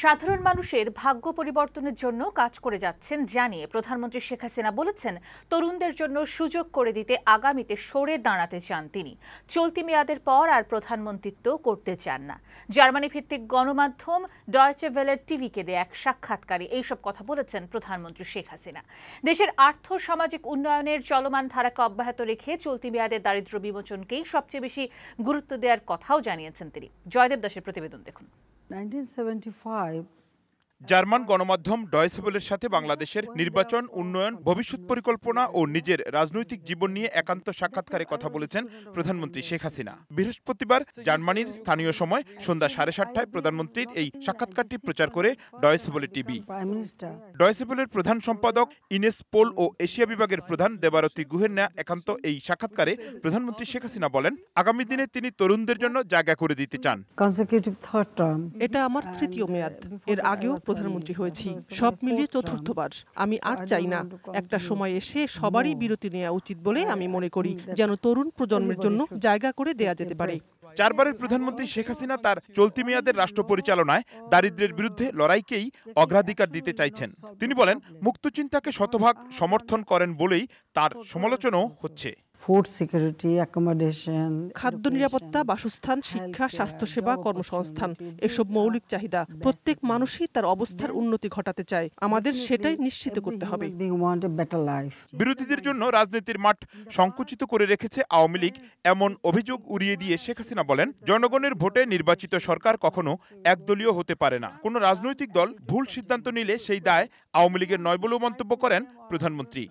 সাধারণ মানুষের ভাগ্য পরিবর্তনের জন্য কাজ করে যাচ্ছেন জানিয়ে প্রধানমন্ত্রী শেখ হাসিনা বলেছেন, তরুণদের জন্য সুযোগ করে দিতে আগামীতে সরে দাঁড়াতে চান তিনি। চলতি মেয়াদের পর আর প্রধানমন্ত্রিত্ব করতে চান না। জার্মানি ভিত্তিক গণমাধ্যম ডয়চে ভেলের টিভিকে দেয়া এক সাক্ষাৎকারে এইসব কথা বলেছেন প্রধানমন্ত্রী শেখ হাসিনা। দেশের আর্থ সামাজিক উন্নয়নের চলমান ধারাকে অব্যাহত রেখে চলতি মেয়াদের দারিদ্র্য বিমোচনকেই সবচেয়ে বেশি গুরুত্ব দেওয়ার কথাও জানিয়েছেন তিনি। জয়দেব দাসের প্রতিবেদন দেখুন। 1975 জার্মান গণমাধ্যম ডয়েসেবলের সাথে বাংলাদেশের নির্বাচন উন্নয়ন ভবিষ্যৎ পরিকল্পনা ও নিজের রাজনৈতিক জীবন নিয়ে একান্ত সাক্ষাৎকারে কথা বলেছেন প্রধানমন্ত্রী শেখ হাসিনা বৃহস্পতিবার জার্মানির স্থানীয় সময় সন্ধ্যা সাড়ে সাতটায় প্রধানমন্ত্রীর এই সাক্ষাৎকারটি প্রচার করে ডয়েসেবলে টিভি. ডয়েসেবলের প্রধান সম্পাদক ইনেস পোল ও এশিয়া বিভাগের প্রধান দেবারতী গুহের নেয়া একান্ত এই সাক্ষাৎকারে প্রধানমন্ত্রী শেখ হাসিনা বলেন আগামী দিনে তিনি তরুণদের জন্য জায়গা করে দিতে চান. এটা আমার তৃতীয় মেয়াদ এর আগেও প্রধানমন্ত্রী হয়েছি। সব মিলিয়ে চতুর্থবার। আমি আর চাই না একটা সময় এসে সবারই বিরতি নেওয়া উচিত বলে আমি মনে করি যেন তরুণ প্রজন্মের জন্য জায়গা করে দেয়া যেতে পারে। চারবারের প্রধানমন্ত্রী শেখ হাসিনা তার চলতি মেয়াদের রাষ্ট্র পরিচালনায় দারিদ্র্যের বিরুদ্ধে লড়াইকেই অগ্রাধিকার দিতে চাইছেন। তিনি বলেন মুক্তচিন্তাকে শতভাগ সমর্থন করেন বলেই তার সমালোচনাও হচ্ছে। Food security, accommodation. খাদ্য নিরাপত্তা বাসস্থান শিক্ষা স্বাস্থ্যসেবা কর্মসংস্থান এসব মৌলিক চাহিদা প্রত্যেক মানুষই তার অবস্থার উন্নতি ঘটাতে চায়। আমাদের সেটাই নিশ্চিত করতে হবে. বিরোধীদের জন্য রাজনীতির মাঠ সংকুচিত করে রেখেছে আওয়ামী লীগ। এমন অভিযোগ উড়িয়ে দিয়ে শেখ হাসিনা বলেন জনগণের ভোটে নির্বাচিত সরকার কখনো একদলীয় হতে পারে না। কোনো রাজনৈতিক দল ভুল সিদ্ধান্ত নিলে সেই দায় আওয়ামী লীগের নয় বলেও মন্তব্য করেন প্রধানমন্ত্রী।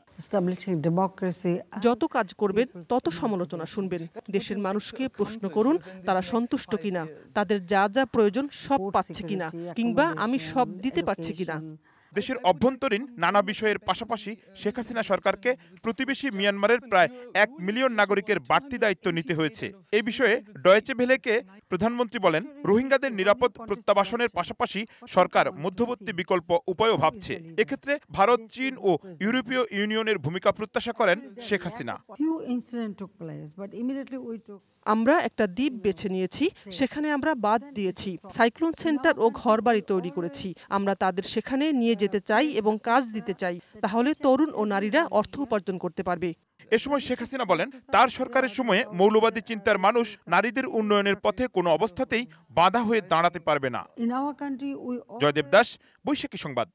যত কাজ করবেন তত সমালোচনা শুনবেন। দেশের মানুষকে প্রশ্ন করুন তারা সন্তুষ্ট কিনা? তাদের যা যা প্রয়োজন সব পাচ্ছে কিনা? কিংবা আমি সব দিতে পারছি কিনা. দেশের অভ্যন্তরীণ নানা বিষয়ের পাশাপাশি শেখ হাসিনা সরকারকে প্রতিবেশী মিয়ানমারের প্রায় এক মিলিয়ন নাগরিকের বাড়তি দায়িত্ব নিতে হয়েছে। এই বিষয়ে ডয়েচে ভেলেকে প্রধানমন্ত্রী বলেন রোহিঙ্গাদের নিরাপদ প্রত্যাবাসনের পাশাপাশি সরকার মধ্যবর্তী বিকল্প উপায়ও ভাবছে। এক্ষেত্রে ভারত চীন ও ইউরোপীয় ইউনিয়নের ভূমিকা প্রত্যাশা করেন Sheikh Hasina. Few incidents took place, but immediately we took আমরা একটা দ্বীপ বেছে নিয়েছি সেখানে আমরা বাদ দিয়েছি সাইক্লোন সেন্টার ও ঘরবাড়ি তৈরি করেছি। আমরা তাদের সেখানে নিয়ে যেতে চাই এবং কাজ দিতে চাই তাহলে তরুণ ও নারীরা অর্থ উপার্জন করতে পারবে। এ সময় শেখ হাসিনা বলেন তার সরকারের সময়ে মৌলবাদী চিন্তার মানুষ নারীদের উন্নয়নের পথে কোনো অবস্থাতেই বাধা হয়ে দাঁড়াতে পারবে না। জয়দেব দাস বৈশাখী সংবাদ।